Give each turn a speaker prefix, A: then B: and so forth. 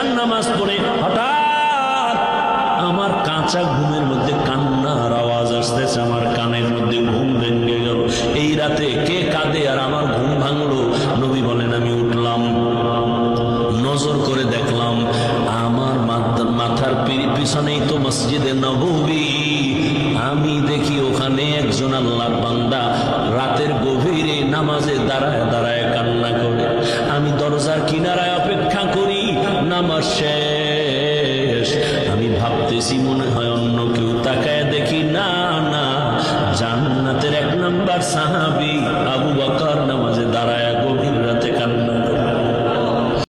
A: ঈশান নামাজ পড়ে, হঠাৎ আমার কাঁচা ঘুমের মধ্যে কান্নার আওয়াজ আসতেছে, আমার কানের মধ্যে ঘুম ভেঙে গেল। এই রাতে কে কাঁদে আর আমার ঘুম ভাঙলো? নবী বলেন, আমি উঠলাম, নজর করে দেখলাম, আমার মাথার পিছনেই তো মসজিদে নবী। আমি দেখি ওখানে একজন আল্লাহ বান্দা রাতের গভীরে নামাজে দাঁড়ায় দাঁড়ায় কান্না করে শেষ। আমি ভাবতেছি মনে হয় অন্য কেউ তাকায় দেখি না না। জান্নাতের এক নাম্বার সাহাবি